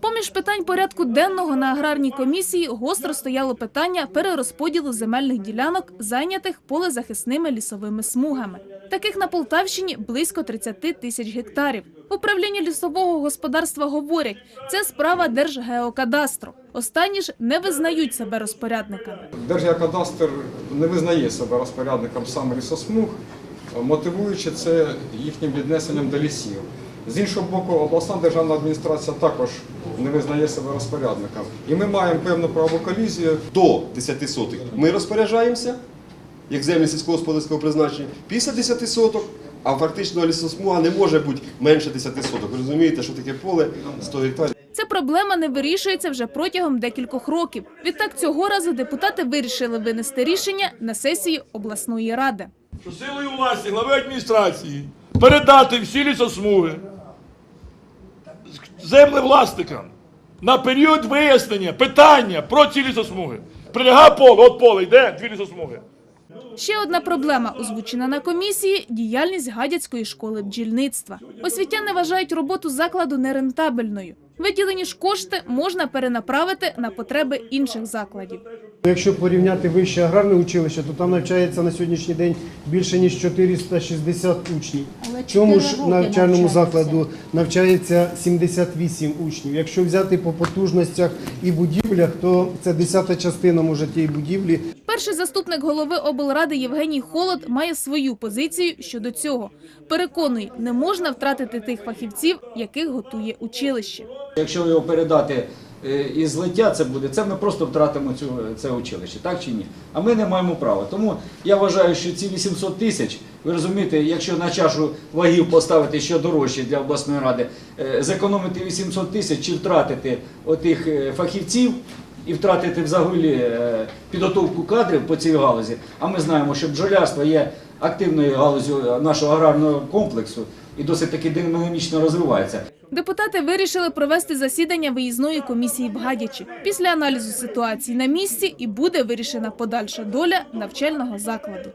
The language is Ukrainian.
Поміж питань порядку денного на аграрній комісії гостро стояло питання перерозподілу земельних ділянок, зайнятих полезахисними лісовими смугами. Таких на Полтавщині близько 30 тисяч гектарів. В управлінні лісового господарства говорять, це справа Держгеокадастру. Останні ж не визнають себе розпорядниками. Держгеокадастр не визнає себе розпорядником саме лісосмуг, мотивуючи це їхнім віднесенням до лісів. З іншого боку, обласна державна адміністрація також не визнає себе розпорядником. І ми маємо певну правову колізію. до 10 сотих ми розпоряджаємося, як землі сільськогосподарського призначення, після 10 соток, а фактично лісосмуга не може бути менше 10 соток. Ви розумієте, що таке поле 100 гектарів? Ця проблема не вирішується вже протягом декількох років. Відтак цього разу депутати вирішили винести рішення на сесії обласної ради. що силою власті глави адміністрації передати всі лісосмуги землевласникам на період вияснення питання про ці лісосмуги. Приляга поле, от поле йде, дві лісосмуги. Ще одна проблема, озвучена на комісії – діяльність Гадяцької школи бджільництва. Освітяни вважають роботу закладу нерентабельною. Виділені ж кошти можна перенаправити на потреби інших закладів. Якщо порівняти вище аграрне училище, то там навчається на сьогоднішній день більше ніж 460 учнів. В цьому ж навчальному закладу навчається 78 учнів. Якщо взяти по потужностях і будівлях, то це десята частина може тієї будівлі. Перший заступник голови облради Євгеній Холод має свою позицію щодо цього. Переконує, не можна втратити тих фахівців, яких готує училище. Якщо його передати е, і злиття це буде, це ми просто втратимо цю, це училище, так чи ні? А ми не маємо права. Тому я вважаю, що ці 800 тисяч, ви розумієте, якщо на чашу вагів поставити що дорожче для обласної ради, е, зекономити 800 тисяч чи втратити отих е, фахівців, і втратити взагалі е, підготовку кадрів по цій галузі. А ми знаємо, що бджолярство є активною галузю нашого аграрного комплексу і досить таки динамічно розвивається. Депутати вирішили провести засідання виїзної комісії в Гадячі. Після аналізу ситуації на місці і буде вирішена подальша доля навчального закладу.